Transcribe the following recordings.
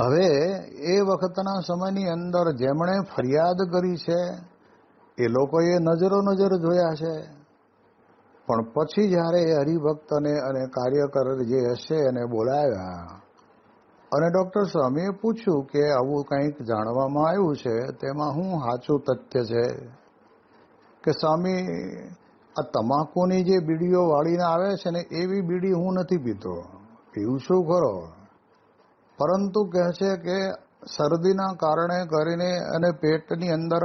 હવે એ વખતના સમયની અંદર જેમણે ફરિયાદ કરી છે, એ લોકોએ નજરો નજર જોયા છે. પણ પછી જ્યારે એ હરિભક્તને અને કાર્યકર જે હશે એને બોલાવ્યા અને ડોક્ટર સ્વામીએ પૂછ્યું કે આવું કંઈક જાણવામાં આવ્યું છે, તેમાં હું સાચું તથ્ય છે કે સ્વામી, આ તમાકુની જે બીડીઓ વાળીને આવે છે ને, એવી બીડી હું નથી પીતો. પીવું છું ખરો? પરંતુ કહે છે કે શરદીના કારણે કરીને અને પેટની અંદર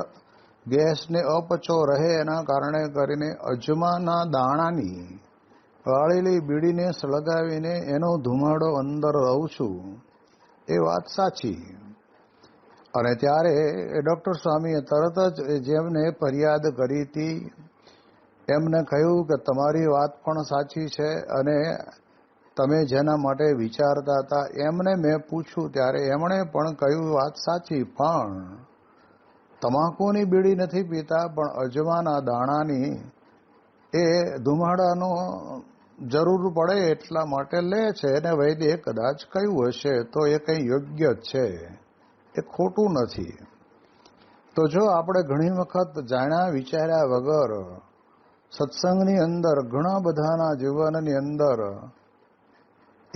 ગેસને અપચો રહે એના કારણે કરીને અજમાના દાણાની વાળેલી બીડીને સળગાવીને એનો ધુમાડો અંદર રહું છું. એ વાત સાચી. અને ત્યારે ડૉક્ટર સ્વામીએ તરત જ જેમને ફરિયાદ કરી હતી, એમને કહ્યું કે તમારી વાત પણ સાચી છે અને તમે જેના માટે વિચારતા હતા, એમને મેં પૂછ્યું ત્યારે એમણે પણ કહ્યું, વાત સાચી, પણ તમાકુની બીડી નથી પીતા, પણ અજમાના દાણાની એ ધુમાડાનો જરૂર પડે એટલા માટે લે છે. અને વૈદ્યે કદાચ કહ્યું હશે, તો એ કંઈ યોગ્ય છે. એ ખોટું નથી. તો જો આપણે ઘણી વખત જાણ્યા વિચાર્યા વગર, સત્સંગની અંદર ઘણા બધાના જીવનની અંદર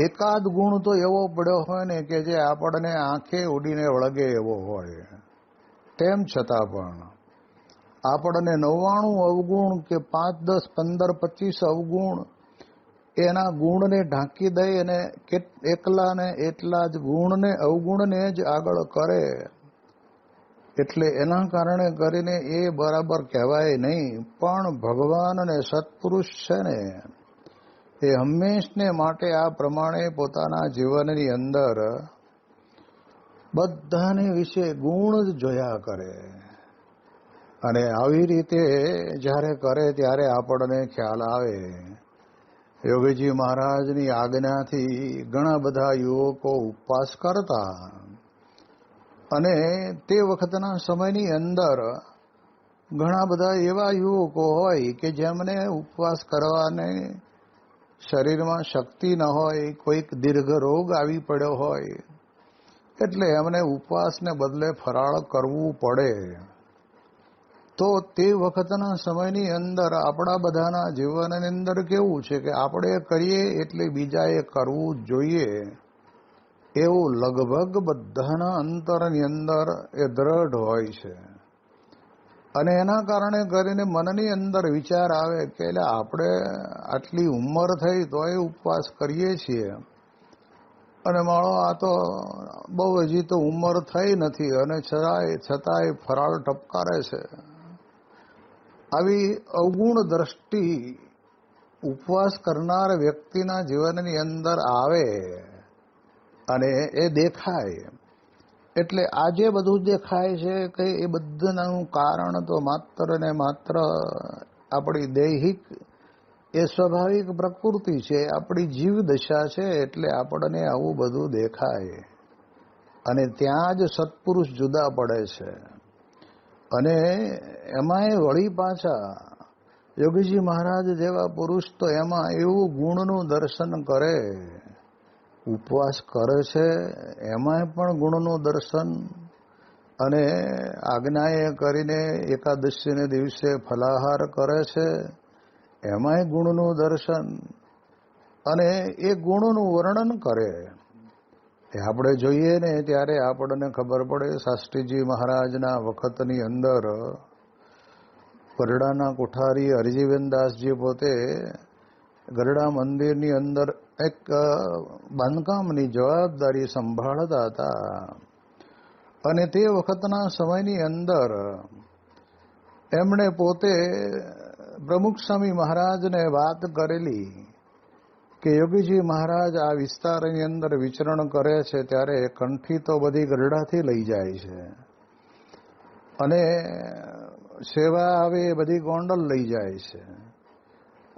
એકાદ ગુણ તો એવો પડ્યો હોય ને કે જે આપણને આંખે ઉડીને વળગે એવો હોય. તેમ છતાં પણ આપણને નવ્વાણું અવગુણ કે પાંચ, દસ, પંદર, પચીસ અવગુણ એના ગુણને ઢાંકી દઈ અને એકલાને એટલા જ ગુણને, અવગુણને જ આગળ કરે. એટલે એના કારણે કરીને એ બરાબર કહેવાય નહીં. પણ ભગવાન અને સત્પુરુષ છે ને એ હંમેશને માટે આ પ્રમાણે પોતાના જીવનની અંદર બધાને વિશે ગુણ જ જોયા કરે. અને આવી રીતે જ્યારે કરે ત્યારે આપણને ખ્યાલ આવે. યોગીજી મહારાજની આજ્ઞાથી ઘણા બધા યુવકો ઉપવાસ કરતા. અને તે વખતના સમયની અંદર ઘણા બધા એવા યુવકો હોય કે જેમને ઉપવાસ કરવાને શરીરમાં શક્તિ ન હોય, કોઈક દીર્ઘ રોગ આવી પડ્યો હોય, એટલે એમને ઉપવાસને બદલે ફરાળ કરવું પડે. તો તે વખતના સમયની અંદર આપણા બધાના જીવનની અંદર કેવું છે કે આપણે કરીએ એટલે બીજાએ કરવું જોઈએ. એવું લગભગ બધાના અંતરની અંદર એ દ્રઢ હોય છે. અને એના કારણે કરીને મનની અંદર વિચાર આવે કે એટલે આપણે આટલી ઉંમર થઈ તોય ઉપવાસ કરીએ છીએ. અને માળો આ તો બહુ હજી તો ઉંમર થઈ નથી અને છતાંય છતાંય ફરાળ ટપકારે છે. આવી અવગુણ દ્રષ્ટિ ઉપવાસ કરનાર વ્યક્તિના જીવનની અંદર આવે અને એ દેખાય. એટલે આજે બધું દેખાય છે કે એ બધાનું કારણ તો માત્ર ને માત્ર આપણી દૈહિક, એ સ્વાભાવિક પ્રકૃતિ છે, આપણી જીવ દશા છે, એટલે આપણને આવું બધું દેખાય. અને ત્યાં જ સત્પુરુષ જુદા પડે છે. અને એમાંય વળી પાછા યોગીજી મહારાજ જેવા પુરુષ તો એમાં એવું ગુણનું દર્શન કરે. ઉપવાસ કરે છે, એમાંય પણ ગુણનું દર્શન અને આજ્ઞાએ કરીને એકાદશીને દિવસે ફલાહાર કરે છે, એમાંય ગુણનું દર્શન. અને એ ગુણનું વર્ણન કરે. એ આપણે જોઈએ ને ત્યારે આપણને ખબર પડે, શાસ્ત્રીજી મહારાજના વખતની અંદર પરડાના કોઠારી હરજીવનદાસજી પોતે ગરડા મંદિરની અંદર એક બાંધકામની જવાબદારી સંભાળતા હતા. અને તે વખતના સમયની અંદર એમણે પોતે પ્રમુખ સ્વામી મહારાજને વાત કરેલી કે યોગીજી મહારાજ આ વિસ્તારની અંદર વિચરણ કરે છે ત્યારે કંઠી તો બધી ગરડાથી લઈ જાય છે. અને સેવા આવે એ બધી ગોંડલ લઈ જાય છે.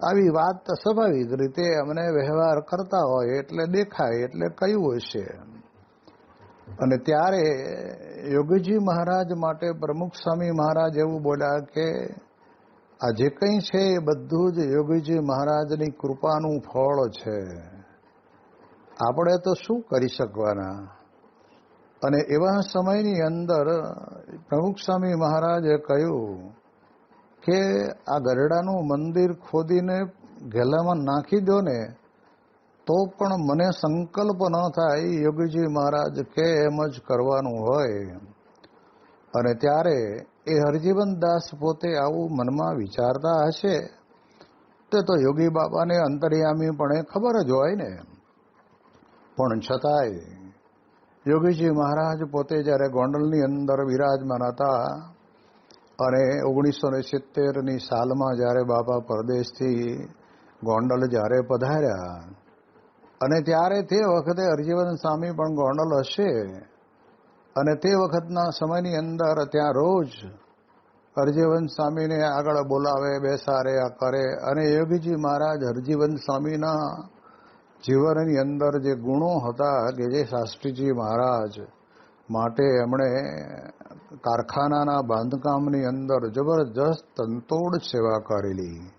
આવી વાત સ્વાભાવિક રીતે અમને વ્યવહાર કરતા હોય એટલે દેખાય, એટલે કયું હશે અને ત્યારે યોગીજી મહારાજ માટે પ્રમુખ સ્વામી મહારાજ એવું બોલ્યા કે, આ જે કંઈ છે એ બધું જ યોગીજી મહારાજની કૃપાનું ફળ છે. આપણે તો શું કરી શકવાના? અને એવા સમયની અંદર પ્રમુખ સ્વામી મહારાજે કહ્યું કે આ ગરડાનું મંદિર ખોદીને ગેલામાં નાખી દો ને, તો પણ મને સંકલ્પ ન થાય યોગીજી મહારાજ કે એમ જ કરવાનું હોય. અને ત્યારે એ હરજીવન દાસ પોતે આવું મનમાં વિચારતા હશે, તે તો યોગી બાબાને અંતર્યામીપણે ખબર જ હોય ને. પણ છતાંય યોગીજી મહારાજ પોતે જ્યારે ગોંડલની અંદર બિરાજમાન હતા અને ઓગણીસો ને સિત્તેરની સાલમાં જ્યારે બાબા પરદેશથી ગોંડલ જ્યારે પધાર્યા, અને ત્યારે તે વખતે હરજીવન સ્વામી પણ ગોંડલ હશે, અને તે વખતના સમયની અંદર ત્યાં રોજ હરજીવન સ્વામીને આગળ બોલાવે બેસારે આ કરે, અને યોગીજી મહારાજ હરજીવન સ્વામીના જીવનની અંદર જે ગુણો હતા, કે જે શાસ્ત્રીજી મહારાજ માટે એમણે કારખાનાના બાંધકામની અંદર જબરજસ્ત તંતોડ સેવા કરેલી.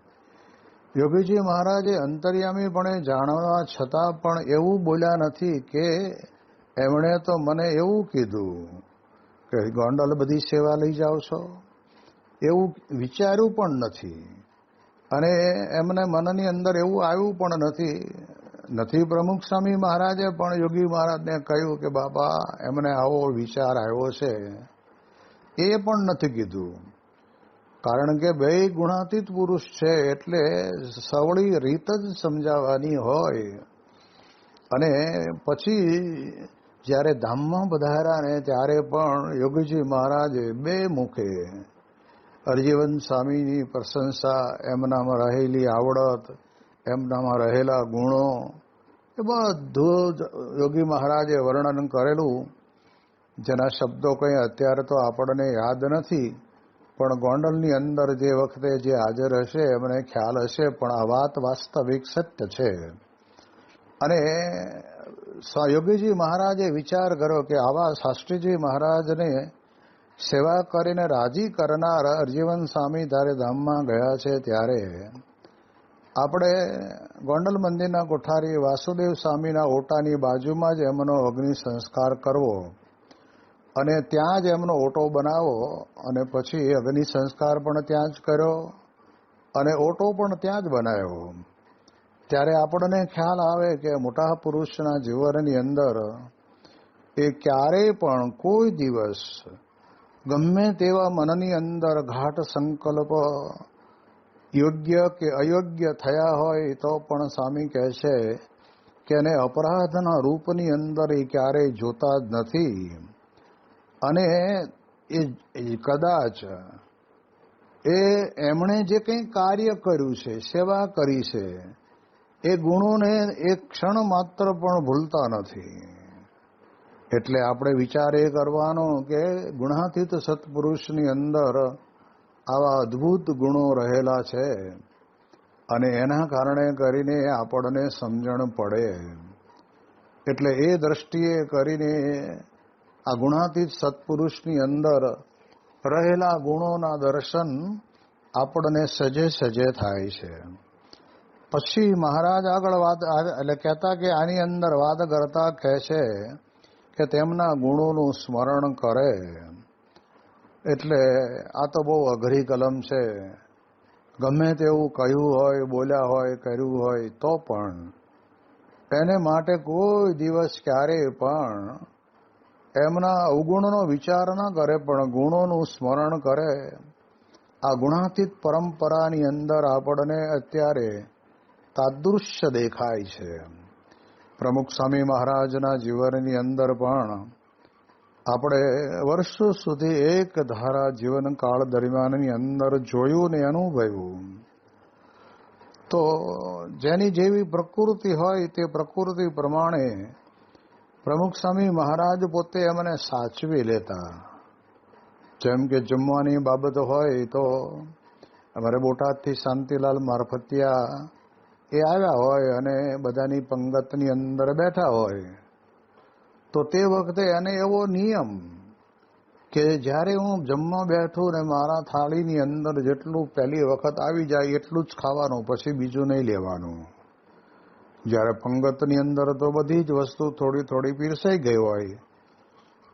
યોગીજી મહારાજે અંતર્યામીપણે જાણવા છતાં પણ એવું બોલ્યા નથી કે એમણે તો મને એવું કીધું કે, ગોંડલ બધી સેવા લઈ જાઓ છો. એવું વિચાર્યું પણ નથી. અને એમને મનની અંદર એવું આવ્યું પણ નથી નથી પ્રમુખ સ્વામી મહારાજે, પણ યોગી મહારાજને કહ્યું કે, બાપા, એમને આવો વિચાર આવ્યો છે. એ પણ નથી કીધું. કારણ કે બે ગુણાતીત પુરુષ છે, એટલે સવળી રીત જ સમજાવવાની હોય. અને પછી જ્યારે ધામમાં પધાર્યા ને, ત્યારે પણ યોગીજી મહારાજે બે મુખે હરજીવન સ્વામીની પ્રશંસા, એમનામાં રહેલી આવડત, એમનામાં રહેલા ગુણો એ બધું યોગી મહારાજે વર્ણન કરેલું. જેના શબ્દો કંઈ અત્યારે તો આપણને યાદ નથી, પણ ગોંડલની અંદર જે વખતે જે હાજર હશે, એમને ખ્યાલ હશે, પણ આ વાત વાસ્તવિક સત્ય છે. અને યોગીજી મહારાજે વિચાર કર્યો કે આવા શાસ્ત્રીજી મહારાજને સેવા કરીને રાજી કરનાર હરજીવન સ્વામી ત્યારે ધામમાં ગયા છે ત્યારે આપણે ગોંડલ મંદિરના કોઠારી વાસુદેવ સ્વામીના ઓટાની બાજુમાં જ એમનો અગ્નિ સંસ્કાર કરવો અને ત્યાં જ એમનો ઓટો બનાવો અને પછી અગ્નિ સંસ્કાર પણ ત્યાં જ કર્યો અને ઓટો પણ ત્યાં જ બનાવ્યો. ત્યારે આપણને ખ્યાલ આવે કે મોટા પુરુષના જીવનની અંદર એ ક્યારેય પણ કોઈ દિવસ ગમે તેવા મનની અંદર ઘાટ સંકલ્પ યોગ્ય કે અયોગ્ય થયા હોય તો પણ સ્વામી કહે છે કે એને અપરાધના રૂપની અંદર એ ક્યારેય જોતા જ નથી. અને એ કદાચ એ એમણે જે કંઈ કાર્ય કર્યું છે, સેવા કરી છે, એ ગુણોને એક ક્ષણ માત્ર પણ ભૂલતા નથી. એટલે આપણે વિચાર એ કરવાનો કે ગુણાતીત સત્પુરુષની અંદર આવા અદ્ભુત ગુણો રહેલા છે અને એના કારણે કરીને આપણને સમજણ પડે. એટલે એ દ્રષ્ટિએ કરીને આ ગુણાતીત સત્પુરુષની અંદર રહેલા ગુણોના દર્શન આપણને સજે સજે થાય છે. પછી મહારાજ આગળ વાત એટલે કહેતા કે આની અંદર વાત કરતા કહે છે કે તેમના ગુણોનું સ્મરણ કરે. એટલે આ તો બહુ અઘરી કલમ છે. ગમે તેવું કહ્યું હોય, બોલ્યા હોય, કર્યું હોય, તો પણ એને માટે કોઈ દિવસ ક્યારેય પણ એમના અવગુણનો વિચાર ન કરે, પણ ગુણોનું સ્મરણ કરે. આ ગુણાતીત પરંપરાની અંદર આપણને અત્યારે તાદૃશ્ય દેખાય છે. પ્રમુખ સ્વામી મહારાજના જીવનની અંદર પણ આપણે વર્ષો સુધી એક ધારા જીવનકાળ દરમિયાનની અંદર જોયું ને અનુભવ્યું. તો જેની જેવી પ્રકૃતિ હોય તે પ્રકૃતિ પ્રમાણે પ્રમુખ સ્વામી મહારાજ પોતે અમને સાચવી લેતા. જેમ કે જમવાની બાબત હોય તો અમારે બોટાદથી શાંતિલાલ મારફતિયા એ આવ્યા હોય અને બધાની પંગતની અંદર બેઠા હોય. તો તે વખતે એને એવો નિયમ કે જ્યારે હું જમવા બેઠું ને મારા થાળીની અંદર જેટલું પહેલી વખત આવી જાય એટલું જ ખાવાનું, પછી બીજું નહીં લેવાનું. જ્યારે પંગતની અંદર તો બધી જ વસ્તુ થોડી થોડી પીરસાઈ ગઈ હોય,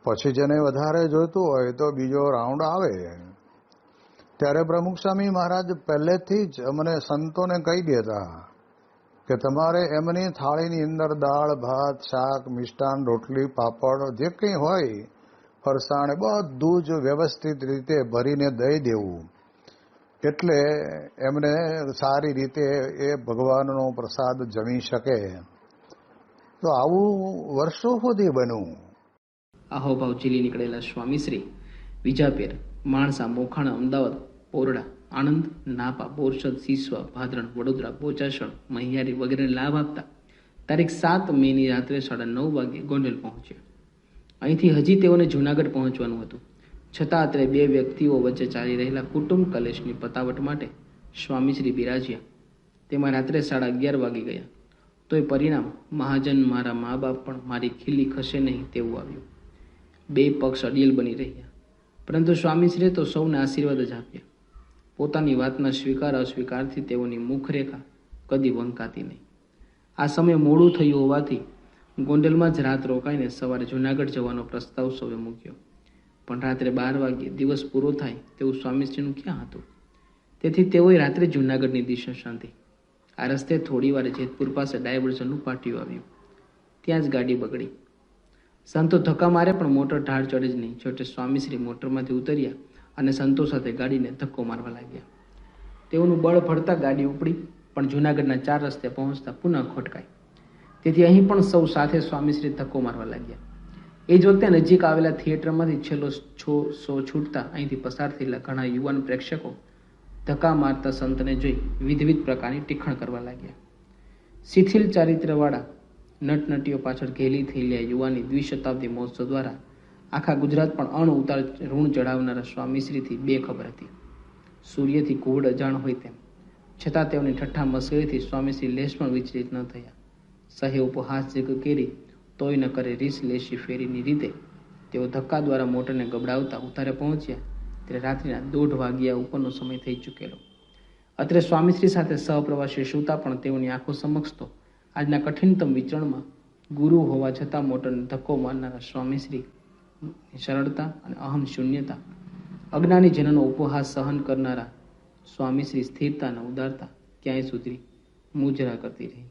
પછી જેને વધારે જોઈતું હોય તો બીજો રાઉન્ડ આવે. ત્યારે પ્રમુખ સ્વામી મહારાજ પહેલેથી જ અમને સંતોને કહી દેતા. કે તમારે એમની થાળીની અંદર દાળ, ભાત, શાક, મિષ્ટાન, રોટલી, પાપડ, જે કંઈ હોય, ફરસાણ, બધું જ વ્યવસ્થિત રીતે ભરીને દઈ દેવું. એટલે એમને સારી રીતે એ ભગવાનનો પ્રસાદ જમી શકે. તો આવું વર્ષો સુધી બન્યું. આહોભાવ ચીલી નીકળેલા સ્વામીશ્રી, વિજાપેર, માણસા, મોખાણા, અમદાવાદ, પોરડા. આણંદ, નાપા, બોરસદ, સિસવા, ભાદરણ, વડોદરા બોચાસણ મહિયારી વગેરેને લાભ આપતા તારીખ સાત મેની રાત્રે સાડા નવ વાગે ગોંડલ પહોંચ્યા. અહીંથી હજી તેઓને જૂનાગઢ પહોંચવાનું હતું. છતાં અત્રે બે વ્યક્તિઓ વચ્ચે ચાલી રહેલા કુટુંબ કલેશની પતાવટ માટે સ્વામીશ્રી બિરાજ્યા. તેમાં રાત્રે સાડા અગિયાર વાગી ગયા. તોય પરિણામ, મહાજન, મારા મા બાપ પણ મારી ખીલી ખસે નહીં તેવું આવ્યું. બે પક્ષ અડિયલ બની રહ્યા. પરંતુ સ્વામીશ્રીએ તો સૌને આશીર્વાદ જ આપ્યા. પોતાની વાતના સ્વીકાર, અસ્વીકારથી તેઓની મુખરેખા કદી વંકાતી નહીં. આ સમયે મોડું થયું હોવાથી ગોંડલમાં જ રાત રોકાઈને સવારે જૂનાગઢ જવાનો પ્રસ્તાવ સૌએ મૂક્યો. પણ રાત્રે બાર વાગ્યે દિવસ પૂરો થાય તેવું સ્વામીશ્રીનું ક્યાં હતું? તેથી તેઓએ રાત્રે જૂનાગઢની દિશા શાંતિ આ રસ્તે થોડી વાર જેતપુર પાસે ડાયવર્ઝનનું પાટિયું આવ્યું. ત્યાં જ ગાડી બગડી. સંતો ધક્કા મારે પણ મોટર ઢાળ ચડે જ નહીં. જોકે સ્વામીશ્રી મોટરમાંથી ઉતર્યા અને સંતો સાથે ગાડીને ધક્કો મારવા લાગ્યા. તેઓનું બળ ભળતા ગાડી ઉપડી, પણ જૂનાગઢના ચાર રસ્તે પહોંચતા પુનઃ ખોટકાઈ. તેથી અહીં પણ સૌ સાથે સ્વામીશ્રી ધક્કો મારવા લાગ્યા. એ જ વખતે નજીક આવેલા થિયેટરમાંથી છેલ્લો છો શો છૂટતા અહીંથી પસાર થયેલા ઘણા યુવાન પ્રેક્ષકો ધક્કા મારતા સંતને જોઈ વિધવિધ પ્રકારની ટીખણ કરવા લાગ્યા. શિથિલ ચારિત્રવાળા નટનટીઓ પાછળ ઘેલી થયેલી યુવાની દ્વિશતાબ્દી મહોત્સવ દ્વારા આખા ગુજરાત પણ અણ ઉતાર ઋણ ચઢાવનારા સ્વામીશ્રીથી બે ખબર હતી. સૂર્યથી કુહડ અજાણ હોય તેમ. છતાં તેઓની ઠઠ્ઠા મસ્કરીથી સ્વામીશ્રી લેશ પણ વિચલિત ન થયા. સહે ઉપહાસ જે કેરી, તોય ન કરે રીસ લેશી ફેરીની રીતે. તેઓ ધક્કા દ્વારા મોટરને ગબડાવતા ઉતારે પહોંચ્યા. ત્યારે રાત્રિના દોઢ વાગ્યા ઉપરનો સમય થઈ ચૂકેલો. અત્રે સ્વામીશ્રી સાથે સહપ્રવાસી સુતા પણ તેઓની આંખો સમક્ષ તો આજના કઠિનતમ વિચરણમાં ગુરુ હોવા છતાં મોટરને ધક્કો મારનારા સ્વામીશ્રી સરળતા અને અહમ શૂન્યતા. અજ્ઞાની જનનો ઉપહાસ સહન કરનારા સ્વામીશ્રી સ્થિરતા અને ઉદારતા. ક્યાંય સુધરી મુજરા કરતી રહી.